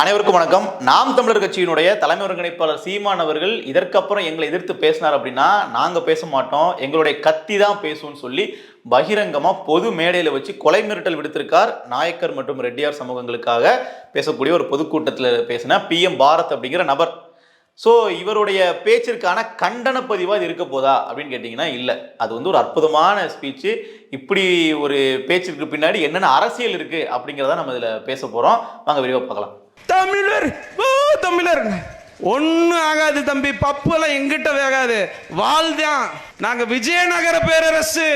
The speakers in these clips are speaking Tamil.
அனைவருக்கும் வணக்கம். நாம் தமிழர் கட்சியினுடைய தலைமை ஒருங்கிணைப்பாளர் சீமான் அவர்கள் இதற்கப்புறம் எங்களை எதிர்த்து பேசினார் அப்படின்னா நாங்க பேச மாட்டோம். எங்களுடைய கத்தி தான் பேசுவோம்னு சொல்லி பகிரங்கமா பொது மேடையில வச்சு கொலை மிரட்டல் விடுத்திருக்கார் நாயக்கர் மற்றும் ரெட்டியார் சமூகங்களுக்காக பேசக்கூடிய ஒரு பொதுக்கூட்டத்தில் பேசின பி எம் பாரத் அப்படிங்கிற நபர். ஸோ இவருடைய பேச்சிற்கான கண்டன பதிவாக இது இருக்க போதா அப்படின்னு கேட்டிங்கன்னா இல்லை. அது வந்து ஒரு அற்புதமான ஸ்பீச்சு இப்படி ஒரு பேச்சிற்கு பின்னாடி என்னென்ன அரசியல் இருக்குது அப்படிங்கிறத நம்ம இதில் பேச போகிறோம் வாங்க விரிவாக பார்க்கலாம். தமிழர். ஓ தமிழர். ஒன்றும் ஆகாது தம்பி பப்புலாம் எங்கிட்ட வேகாது. வாழ்தான். நாங்கள் விஜயநகர பேரரசு.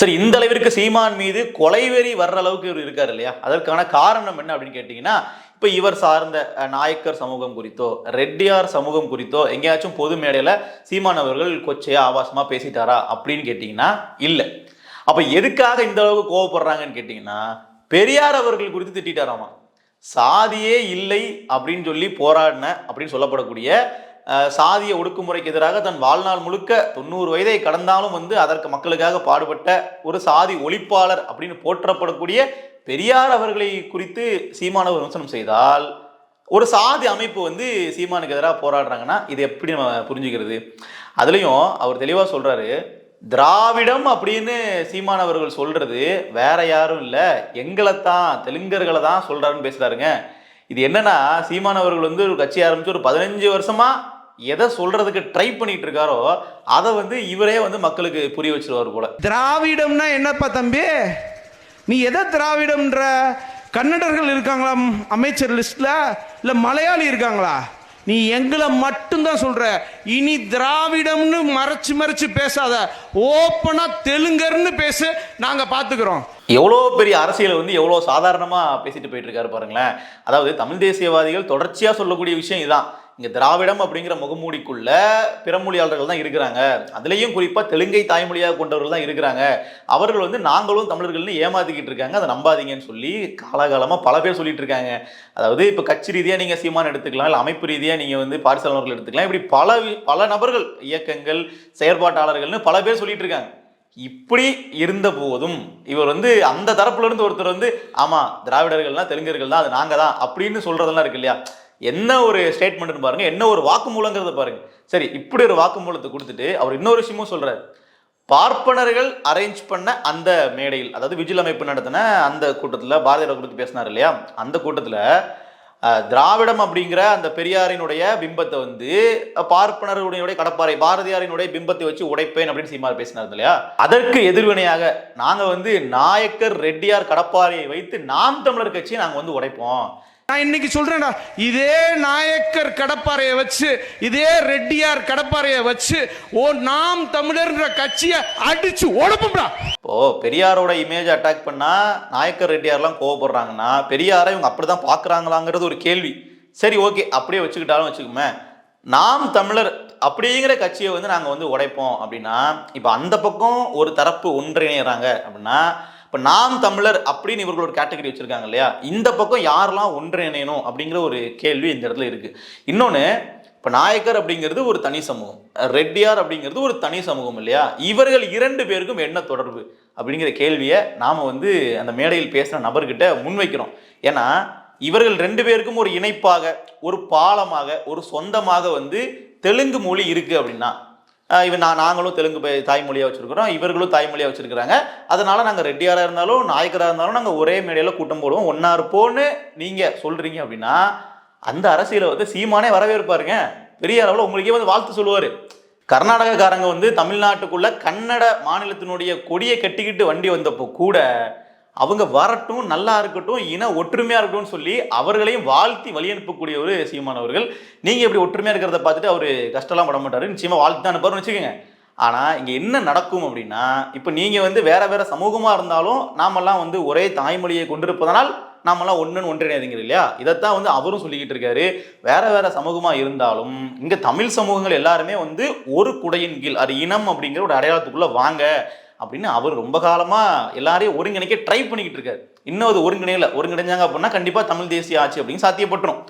சரி இந்த அளவிற்கு சீமான் மீது கொலைவெறி வர்ற அளவுக்கு இவர் இருக்கார் இல்லையா? அதற்கான காரணம் என்ன அப்படின்னு கேட்டிங்கன்னா இப்போ இவர் சார்ந்த நாயக்கர் சமூகம் குறித்தோ ரெட்டியார் சமூகம் குறித்தோ எங்கேயாச்சும் பொது மேடையில் சீமான் அவர்கள் கொச்சையாக ஆபாசமாக பேசிட்டாரா அப்படின்னு கேட்டிங்கன்னா இல்லை. அப்போ எதுக்காக இந்த அளவுக்கு கோவப்படுறாங்கன்னு கேட்டிங்கன்னா பெரியார் அவர்கள் குறித்து திட்டாராமா சாதியே இல்லை அப்படின்னு சொல்லி போராடின அப்படின்னு சொல்லப்படக்கூடிய சாதிய ஒடுக்குமுறைக்கு எதிராக தன் வாழ்நாள் முழுக்க தொண்ணூறு வயதை கடந்தாலும் வந்து அதற்கு மக்களுக்காக பாடுபட்ட ஒரு சாதி ஒழிப்பாளர் அப்படின்னு போற்றப்படக்கூடிய பெரியார் அவர்களை குறித்து சீமானவர் விமர்சனம் செய்தால் ஒரு சாதி அமைப்பு வந்து சீமானுக்கு எதிராக போராடுறாங்கன்னா இது எப்படி நம்ம புரிஞ்சுக்கிறது? அதுலேயும் அவர் தெளிவாக சொல்கிறாரு திராவிடம் அப்படின்னு சீமானவர்கள் சொல்றது வேற யாரும் இல்லை. எங்களை தான் தெலுங்கர்களை தான் சொல்றாருன்னு பேசுறாருங்க. இது என்னன்னா சீமானவர்கள் வந்து ஒரு கட்சி ஆரம்பிச்சு ஒரு பதினஞ்சு வருஷமா எதை சொல்றதுக்கு ட்ரை பண்ணிட்டு இருக்காரோ அதை வந்து இவரே வந்து மக்களுக்கு புரிய வச்சிருவார் போல. திராவிடம்னா என்னப்பா தம்பி? நீ எதை திராவிடம்ன்ற? கன்னடர்கள் இருக்காங்களா அமைச்சர் லிஸ்ட்ல இல்ல மலையாளி இருக்காங்களா? நீ எங்களை மட்டும்தான் சொல்ற. இனி திராவிடம்னு மறைச்சு மறைச்சு பேசாத. ஓப்பனா தெலுங்கர்னு பேசு நாங்க பாத்துக்கிறோம். எவ்வளோ பெரிய அரசியல் வந்து எவ்வளோ சாதாரணமாக பேசிட்டு போயிட்டு இருக்காரு பாருங்களேன். அதாவது தமிழ் தேசியவாதிகள் தொடர்ச்சியாக சொல்லக்கூடிய விஷயம் இதுதான் இங்கே திராவிடம் அப்படிங்கிற முகமூடிக்குள்ள பிறமொழியாளர்கள் தான் இருக்கிறாங்க. அதுலேயும் குறிப்பாக தெலுங்கை தாய்மொழியாக கொண்டவர்கள் தான் இருக்கிறாங்க. அவர்கள் வந்து நாங்களும் தமிழர்கள்னு ஏமாத்திக்கிட்டு இருக்காங்க. அதை நம்பாதீங்கன்னு சொல்லி காலகாலமாக பல பேர் சொல்லிட்டு இருக்காங்க. அதாவது இப்போ கட்சி ரீதியாக நீங்கள் சீமான் எடுத்துக்கலாம் இல்லை அமைப்பு ரீதியாக நீங்கள் வந்து பாரிசாலனர்கள் எடுத்துக்கலாம். இப்படி பல வி- பல நபர்கள் இயக்கங்கள் செயற்பாட்டாளர்கள்னு பல பேர் சொல்லிட்டு இருக்காங்க. இப்படி இருந்த போதும் இவர் வந்து அந்த தரப்புல இருந்து ஒருத்தர் வந்து ஆமா திராவிடர்கள்னா தெலுங்கர்கள் தான் அது நாங்க தான் அப்படின்னு சொல்றதெல்லாம் இருக்கு இல்லையா? என்ன ஒரு ஸ்டேட்மெண்ட்னு பாருங்க என்ன ஒரு வாக்குமூலங்கிறத பாருங்க. சரி இப்படி ஒரு வாக்குமூலத்தை கொடுத்துட்டு அவர் இன்னொரு விஷயமும் சொல்றாரு. பார்ப்பனர்கள் அரேஞ்ச் பண்ண அந்த மேடையில் அதாவது விஜில் அமைப்பு நடத்தின அந்த கூட்டத்தில் பாரதியார் குறித்து பேசினார் இல்லையா? அந்த கூட்டத்தில் திராவிடம் அப்படிங்கிற அந்த பெரியாரினுடைய பிம்பத்தை வந்து பார்ப்பனர்களுடைய கடப்பாறை பாரதியாரினுடைய பிம்பத்தை வச்சு உடைப்பேன் அப்படின்னு சீமார் பேசினார் இல்லையா? அதற்கு எதிர்வினையாக நாங்கள் வந்து நாயக்கர் ரெட்டியார் கடப்பாறையை வைத்து நாம் தமிழர் கட்சியை நாங்கள் வந்து உடைப்போம். நான் இன்னைக்கு சொல்றேன்டா. இதே நாயக்கர் கடப்பாறையை வச்சு இதே ரெட்டியார் கடப்பாறையை வச்சு ஓ நாம் தமிழர்ன்ற கட்சியை அடிச்சு உடம்புடா இப்போ பெரியாரோட இமேஜ் அட்டாக் பண்ணா நாயக்கர் ரெட்டியார்லாம் கோவப்படுறாங்கன்னா பெரியாரை இவங்க அப்படிதான் பாக்குறாங்களாங்கிறது ஒரு கேள்வி. சரி ஓகே அப்படியே வச்சுக்கிட்டாலும் வச்சுக்கோமே. நாம் தமிழர் அப்படிங்கிற கட்சியை வந்து நாங்கள் வந்து உடைப்போம் அப்படின்னா இப்போ அந்த பக்கம் ஒரு தரப்பு ஒன்றிணைகிறாங்க அப்படின்னா இப்போ நாம் தமிழர் அப்படின்னு இவர்கள் ஒரு கேட்டகரி வச்சுருக்காங்க இல்லையா? இந்த பக்கம் யாரெல்லாம் ஒன்றிணையணும் அப்படிங்கிற ஒரு கேள்வி இந்த இடத்துல இருக்குது இன்னொன்று இப்போ நாயக்கர் அப்படிங்கிறது ஒரு தனி சமூகம். ரெட்டியார் அப்படிங்கிறது ஒரு தனி சமூகம் இல்லையா? இவர்கள் இரண்டு பேருக்கும் என்ன தொடர்பு அப்படிங்கிற கேள்வியை நாம் வந்து அந்த மேடையில் பேசின நபர்கிட்ட முன்வைக்கிறோம். ஏன்னா இவர்கள் ரெண்டு பேருக்கும் ஒரு இணைப்பாக ஒரு பாலமாக ஒரு சொந்தமாக வந்து தெலுங்கு மொழி இருக்குது அப்படின்னா இவன் நான் நாங்களும் தெலுங்கு தாய்மொழியாக தாய்மொழியா இவர்களும் தாய்மொழியாக வச்சிருக்கிறாங்க. அதனால் நாங்கள் ரெட்டியாராக இருந்தாலும் நாயக்கராக இருந்தாலும் நாங்கள் ஒரே மேடையில் கூட்டம் போடுவோம். ஒன்றா இருப்போன்னு நீங்கள் சொல்கிறீங்க அப்படின்னா அந்த அரசியலை வந்து சீமானே வரவேற்பாருங்க பெரிய அளவில் உங்களுக்கே வந்து வாழ்த்து சொல்லுவார். கர்நாடகக்காரங்க வந்து தமிழ்நாட்டுக்குள்ள கன்னட மாநிலத்தினுடைய கொடியை கட்டிக்கிட்டு வண்டி வந்தப்போ கூட அவங்க வரட்டும் நல்லா இருக்கட்டும் இன ஒற்றுமையாக இருக்கட்டும்னு சொல்லி அவர்களையும் வாழ்த்தி வழி அனுப்பக்கூடிய ஒரு சீமானவர்கள் நீங்கள் இப்படி ஒற்றுமையாக இருக்கிறத பார்த்துட்டு அவர் கஷ்டம்லாம் பட மாட்டார். நிச்சயமாக வாழ்த்து தான் அனுப்பாருன்னு வச்சுக்கோங்க. ஆனால் இங்கே என்ன நடக்கும் அப்படின்னா இப்போ நீங்கள் வந்து வேறு வேறு சமூகமாக இருந்தாலும் நாமெல்லாம் வந்து ஒரே தாய்மொழியை கொண்டிருப்பதனால் நாமெல்லாம் ஒன்றுன்னு ஒன்றிணையதுங்கிற இல்லையா? இதைத்தான் வந்து அவரும் சொல்லிக்கிட்டு இருக்காரு. வேற வேற சமூகமாக இருந்தாலும் இங்கே தமிழ் சமூகங்கள் எல்லாருமே வந்து ஒரு குடையின் கீழ் அது இனம் அப்படிங்கிற ஒரு அடையாளத்துக்குள்ளே வாங்க. அப்படின்னு அவர் ரொம்ப காலமாக எல்லாரையும் ஒருங்கிணைக்க ட்ரை பண்ணிக்கிட்டு இருக்காரு. இன்னும் அது ஒருங்கிணையில. ஒருங்கிணைஞ்சாங்க அப்படின்னா கண்டிப்பாக தமிழ் தேசிய ஆட்சி அப்படின்னு சாத்தியப்பட்டுரும்.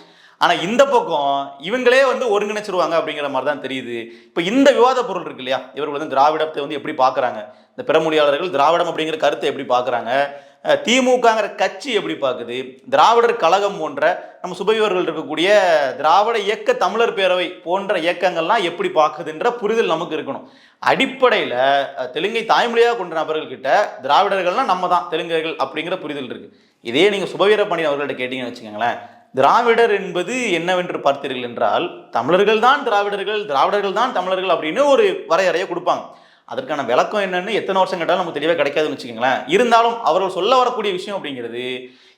ஆனால் இந்த பக்கம் இவங்களே வந்து ஒருங்கிணைச்சிருவாங்க அப்படிங்கிற மாதிரி தான் தெரியுது. இப்போ இந்த விவாத பொருள் இருக்கு இல்லையா? இவர்கள் வந்து திராவிடத்தை வந்து எப்படி பார்க்குறாங்க? இந்த பிறமொழியாளர்கள் திராவிடம் அப்படிங்கிற கருத்தை எப்படி பார்க்கறாங்க? திமுகங்கிற கட்சி எப்படி பார்க்குது? திராவிடர் கழகம் போன்ற நம்ம சுபவிவர்கள் இருக்கக்கூடிய திராவிட இயக்க தமிழர் பேரவை போன்ற இயக்கங்கள்லாம் எப்படி பார்க்குதுன்ற புரிதல் நமக்கு இருக்கணும். அடிப்படையில் தெலுங்கை தாய்மொழியாக கொண்ட நபர்கள்கிட்ட திராவிடர்கள்னா நம்ம தான் தெலுங்கர்கள் அப்படிங்கிற புரிதல் இருக்குது இதே நீங்கள் சுபவீரப்பணி அவர்கள்ட்ட கேட்டிங்கன்னு வச்சுக்கோங்களேன் திராவிடர் என்பது என்னவென்று பார்த்தீர்கள் என்றால் தமிழர்கள் தான் திராவிடர்கள் திராவிடர்கள் தான் தமிழர்கள் அப்படின்னு ஒரு வரையறையை கொடுப்பாங்க. அதற்கான விளக்கம் என்னன்னு எத்தனை வருஷம் கேட்டாலும் நமக்கு தெளிவாக கிடைக்காதுன்னு வச்சுக்கோங்களேன். இருந்தாலும் அவர்கள் சொல்ல வரக்கூடிய விஷயம் அப்படிங்கிறது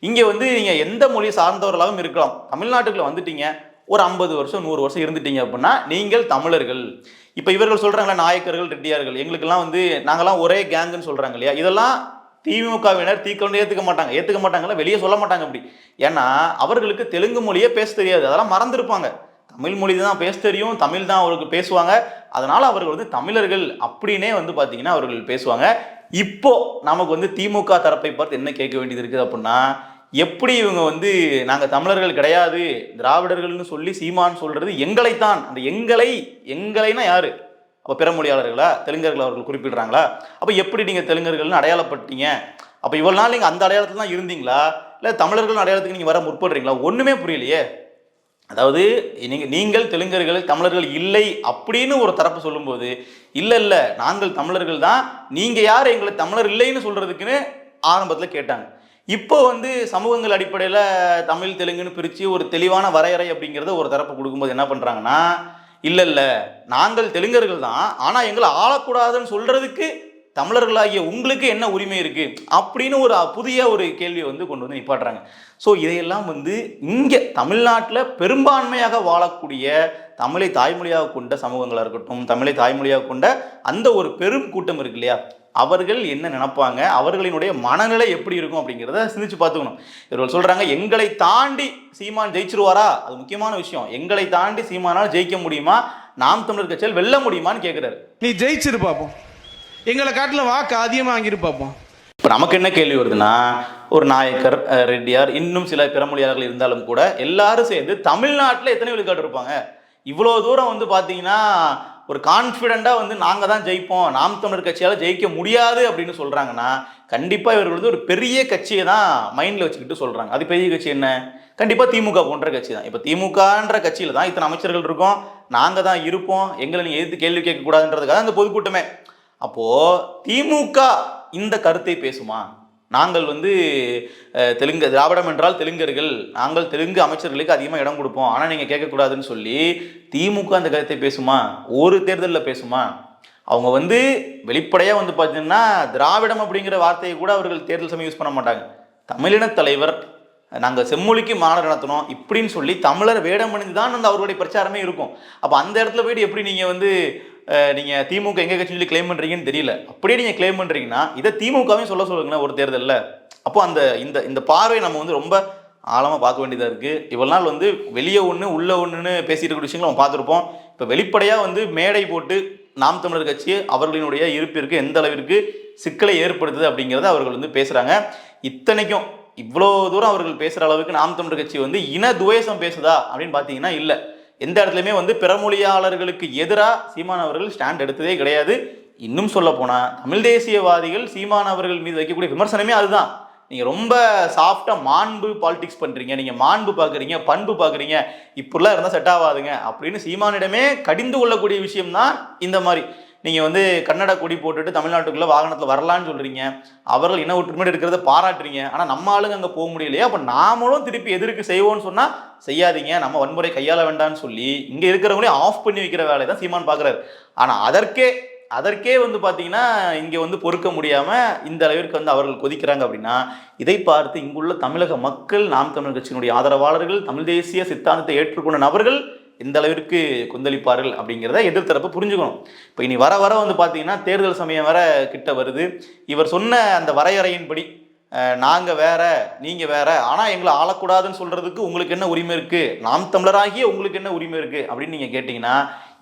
இங்கே வந்து நீங்கள் எந்த மொழி சார்ந்தவர்களாகவும் இருக்கலாம். தமிழ்நாட்டுக்குள்ளே வந்துட்டீங்க ஒரு ஐம்பது வருஷம் நூறு வருஷம் இருந்துட்டீங்க அப்படின்னா நீங்கள் தமிழர்கள். இப்போ இவர்கள் சொல்கிறாங்களா நாயக்கர்கள் ரெட்டியார்கள். எங்களுக்கெல்லாம் வந்து நாங்களாம் ஒரே கேங்குன்னு சொல்கிறாங்க இல்லையா? இதெல்லாம் திமுகவினர் தீக்கொண்டு ஏற்றுக்க மாட்டாங்க. ஏற்றுக்க மாட்டாங்கல்ல வெளியே சொல்ல மாட்டாங்க அப்படி. ஏன்னா அவர்களுக்கு தெலுங்கு மொழியே பேச தெரியாது. அதெல்லாம் மறந்துருப்பாங்க. தமிழ் மொழி தான் பேச தெரியும் தமிழ் தான் அவருக்கு பேசுவாங்க. அதனால் அவர்கள் வந்து தமிழர்கள் அப்படின்னே வந்து பார்த்தீங்கன்னா அவர்கள் பேசுவாங்க. இப்போ நமக்கு வந்து திமுக தரப்பை பார்த்து என்ன கேட்க வேண்டியது இருக்குது அப்படின்னா எப்படி இவங்க வந்து நாங்கள் தமிழர்கள் கிடையாது திராவிடர்கள்னு சொல்லி சீமான் சொல்கிறது எங்களைத்தான் அந்த எங்களை எங்களைனா யார்? அப்போ பிற மொழியாளர்களா? தெலுங்கர்கள் அவர்கள் குறிப்பிடுறாங்களா? அப்போ எப்படி நீங்கள் தெலுங்கர்கள்னு அடையாளப்பட்டீங்க? அப்போ இவ்வளோ நாள் நீங்கள் அந்த அடையாளத்தில் தான் இருந்தீங்களா? இல்லை தமிழர்கள் அடையாளத்துக்கு நீங்கள் வர முற்படுறீங்களா? ஒன்றுமே புரியலையே. அதாவது நீங்கள் நீங்கள் தெலுங்கர்கள் தமிழர்கள் இல்லை அப்படின்னு ஒரு தரப்பு சொல்லும்போது இல்லை இல்லை நாங்கள் தமிழர்கள் தான் நீங்கள் யார் எங்களை தமிழர் இல்லைன்னு சொல்கிறதுக்குன்னு ஆரம்பத்தில் கேட்டாங்க. இப்போ வந்து சமூகங்கள் அடிப்படையில் தமிழ் தெலுங்குன்னு பிரித்து ஒரு தெளிவான வரையறை அப்படிங்கிறத ஒரு தரப்பு கொடுக்கும்போது என்ன பண்ணுறாங்கன்னா இல்லை இல்லை நாங்கள் தெலுங்கர்கள் தான் ஆனால் எங்களை ஆளக்கூடாதுன்னு சொல்கிறதுக்கு தமிழர்களாகிய உங்களுக்கு என்ன உரிமை இருக்குது அப்படின்னு ஒரு புதிய ஒரு கேள்வியை வந்து கொண்டு வந்து நிப்பாட்டுறாங்க. ஸோ இதையெல்லாம் வந்து இங்கே தமிழ்நாட்டில் பெரும்பான்மையாக வாழக்கூடிய தமிழை தாய்மொழியாக கொண்ட சமூகங்களாக இருக்கட்டும் தமிழை தாய்மொழியாக கொண்ட அந்த ஒரு பெரும் கூட்டம் இருக்கு இல்லையா? அவர்கள் என்ன நினைப்பாங்க? அவர்களினுடைய மனநிலை எப்படி இருக்கும் அப்படிங்கிறத சிந்திச்சு பார்த்துக்கணும். இவர்கள் சொல்கிறாங்க எங்களை தாண்டி சீமான் ஜெயிச்சிருவாரா? அது முக்கியமான விஷயம். எங்களை தாண்டி சீமானால் ஜெயிக்க முடியுமா? நாம் தமிழர் கட்சியால் வெல்ல முடியுமான்னு கேட்குறாரு நீ ஜெயிச்சிரு பார்ப்போம் எங்களை காட்டில் வாக்கு அதிகமாக வாங்கியிருப்பாப்போம் பார்ப்போம் இப்போ நமக்கு என்ன கேள்வி வருதுன்னா ஒரு நாயக்கர் ரெட்டியார் இன்னும் சில பிறமொழியாளர்கள் இருந்தாலும் கூட எல்லாரும் சேர்ந்து தமிழ்நாட்டில் எத்தனை விழுக்காடு இருப்பாங்க? இவ்வளோ தூரம் வந்து பார்த்தீங்கன்னா ஒரு கான்ஃபிடெண்ட்டாக வந்து நாங்கள் தான் ஜெயிப்போம் நாம் தமிழர் கட்சியால் ஜெயிக்க முடியாது அப்படின்னு சொல்கிறாங்கன்னா கண்டிப்பாக இவர்கள் வந்து ஒரு பெரிய கட்சியை தான் மைண்டில் வச்சுக்கிட்டு சொல்கிறாங்க அது பெரிய கட்சி என்ன? கண்டிப்பாக திமுக போன்ற கட்சி தான். இப்போ திமுகன்ற கட்சியில் தான் இத்தனை அமைச்சர்கள் இருக்கோம் நாங்கள் தான் இருப்போம் எங்களை நீங்கள் எதிர்த்து கேள்வி கேட்கக்கூடாதுன்றதுக்காக அந்த பொதுக்கூட்டமே. அப்போ திமுக இந்த கருத்தை பேசுமா? நாங்கள் வந்து தெலுங்கு திராவிடம் என்றால் தெலுங்கர்கள். நாங்கள் தெலுங்கு அமைச்சர்களுக்கு அதிகமாக இடம் கொடுப்போம். ஆனால் நீங்கள் கேட்கக்கூடாதுன்னு சொல்லி திமுக அந்த கருத்தை பேசுமா? ஒரு தேர்தலில் பேசுமா? அவங்க வந்து வெளிப்படையாக வந்து பார்த்தீங்கன்னா திராவிடம் அப்படிங்கிற வார்த்தையை கூட அவர்கள் தேர்தல் சமயம் யூஸ் பண்ண மாட்டாங்க. தமிழின தலைவர் நாங்கள் செம்மொழிக்கு மாநாடு நடத்தணும் இப்படின்னு சொல்லி தமிழர் வேடம் அணிந்து தான் அந்த அவர்களுடைய பிரச்சாரமே இருக்கும். அப்போ அந்த இடத்துல போயிட்டு எப்படி நீங்கள் வந்து நீங்கள் திமுக எங்கே கட்சின்னு சொல்லி கிளைம் பண்ணுறீங்கன்னு தெரியல. அப்படியே நீங்கள் கிளைம் பண்ணுறீங்கன்னா இதை திமுகவையும் சொல்ல சொல்லுங்கண்ணா ஒரு தேர்தலில். அப்போ அந்த இந்த இந்த பார்வை நம்ம வந்து ரொம்ப ஆழமாக பார்க்க வேண்டியதாக இருக்குது இவ்வளோ நாள் வந்து வெளியே ஒன்று உள்ளே ஒன்றுன்னு பேசிட்டு இருக்கிற விஷயங்களை நம்ம பார்த்துருப்போம். இப்போ வெளிப்படையாக வந்து மேடை போட்டு நாம் தமிழர் கட்சி அவர்களினுடைய இருப்பிற்கு எந்த அளவிற்கு சிக்கலை ஏற்படுத்துது அப்படிங்கிறத அவர்கள் வந்து பேசுகிறாங்க இத்தனைக்கும் இவ்வளோ தூரம் அவர்கள் பேசுகிற அளவுக்கு நாம் தமிழர் கட்சி வந்து இன துவேஷம் பேசுதா அப்படின்னு பார்த்தீங்கன்னா இல்லை. எந்த இடத்துலையுமே வந்து பிறமொழியாளர்களுக்கு எதிராக சீமான் அவர்கள் ஸ்டாண்ட் எடுத்ததே கிடையாது. இன்னும் சொல்ல போனால் தமிழ் தேசியவாதிகள் சீமான் அவர்கள் மீது வைக்கக்கூடிய விமர்சனமே அதுதான். நீங்கள் ரொம்ப சாஃப்டாக மாண்பு பாலிடிக்ஸ் பண்ணுறீங்க நீங்கள் மாண்பு பார்க்குறீங்க பண்பு பார்க்குறீங்க. இப்படிலாம் இருந்தால் செட் ஆகாதுங்க. அப்படின்னு சீமானிடமே கடிந்து கொள்ளக்கூடிய விஷயம்தான் இந்த மாதிரி. நீங்கள் வந்து கன்னட கொடி போட்டுட்டு தமிழ்நாட்டுக்குள்ளே வாகனத்தில் வரலான்னு சொல்கிறீங்க அவர்கள் இன ஒற்றுமையோடு இருக்கிறத பாராட்டுறீங்க. ஆனால் நம்ம ஆளுங்க அங்கே போக முடியலையே. அப்போ நாமளும் திருப்பி எதிர்க்கு செய்வோம்னு சொன்னால் செய்யாதீங்க. நம்ம வன்முறை கையாள வேண்டாம்னு சொல்லி இங்கே இருக்கிறவங்களையும் ஆஃப் பண்ணி வைக்கிற வேலையை தான் சீமான் பார்க்குறாரு ஆனால் அதற்கே அதற்கே வந்து பார்த்தீங்கன்னா இங்கே வந்து பொறுக்க முடியாமல் இந்த அளவிற்கு வந்து அவர்கள் கொதிக்கிறாங்க அப்படின்னா இதை பார்த்து இங்குள்ள தமிழக மக்கள் நாம் தமிழ் கட்சியினுடைய ஆதரவாளர்கள் தமிழ் தேசிய சித்தாந்தத்தை ஏற்றுக்கொண்ட நபர்கள் எந்த அளவிற்கு கொந்தளிப்பார்கள் அப்படிங்கிறத எதிர்த்தரப்பு புரிஞ்சுக்கணும். இப்போ இனி வர வர வந்து பார்த்தீங்கன்னா தேர்தல் சமயம் வர கிட்ட வருது. இவர் சொன்ன அந்த வரையறையின்படி நாங்கள் வேற நீங்கள் வேற ஆனால் எங்களை ஆளக்கூடாதுன்னு சொல்கிறதுக்கு உங்களுக்கு என்ன உரிமை இருக்குது நாம் தமிழராகிய உங்களுக்கு என்ன உரிமை இருக்குது அப்படின்னு நீங்கள் கேட்டிங்கன்னா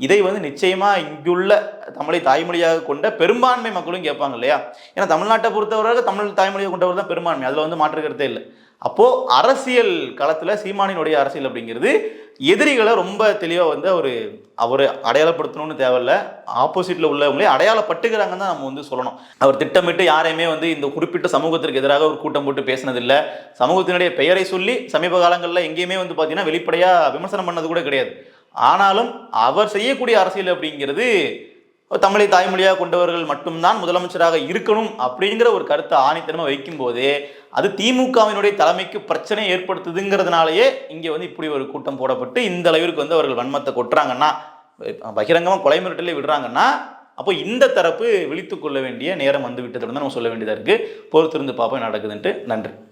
இதை வந்து நிச்சயமாக இங்குள்ள தமிழை தாய்மொழியாக கொண்ட பெரும்பான்மை மக்களும் கேட்பாங்க இல்லையா? ஏன்னா தமிழ்நாட்டை பொறுத்தவரை தமிழ் தாய்மொழியை கொண்டவர் தான் பெரும்பான்மை. அதில் வந்து மாற்று கருத்தே இல்லை. அப்போது அரசியல் களத்தில் சீமானினுடைய அரசியல் அப்படிங்கிறது எதிரிகளை ரொம்ப தெளிவாக வந்து அவர் அவர் அடையாளப்படுத்தணும்னு தேவையில்ல. ஆப்போசிட்டில் உள்ளவங்களே அடையாளப்பட்டுக்கிறாங்கன்னு தான் நம்ம வந்து சொல்லணும். அவர் திட்டமிட்டு யாரையுமே வந்து இந்த குறிப்பிட்ட சமூகத்திற்கு எதிராக ஒரு கூட்டம் போட்டு பேசினதில்லை. சமூகத்தினுடைய பெயரை சொல்லி சமீப காலங்களில் எங்கேயுமே வந்து பார்த்தீங்கன்னா வெளிப்படையாக விமர்சனம் பண்ணது கூட கிடையாது. ஆனாலும் அவர் செய்யக்கூடிய அரசியல் அப்படிங்கிறது தமிழை தாய்மொழியாக கொண்டவர்கள் மட்டும்தான் முதலமைச்சராக இருக்கணும் அப்படிங்கிற ஒரு கருத்தை ஆணித்தனமாக வைக்கும்போது அது திமுகவினுடைய தலைமைக்கு பிரச்சனை ஏற்படுத்துதுங்கிறதுனாலயே இங்கே வந்து இப்படி ஒரு கூட்டம் போடப்பட்டு இந்த அளவிற்கு வந்து அவர்கள் வன்மத்தை கொட்டுறாங்கன்னா பகிரங்கமாக கொலை மிரட்டலே விடுறாங்கன்னா அப்போ இந்த தரப்பு விழித்து கொள்ள வேண்டிய நேரம் வந்து விட்டதுன்னு தான் நம்ம சொல்ல வேண்டியதாக இருக்குது பொறுத்திருந்து பார்ப்போம் நடக்குதுன்ட்டு. நன்றி.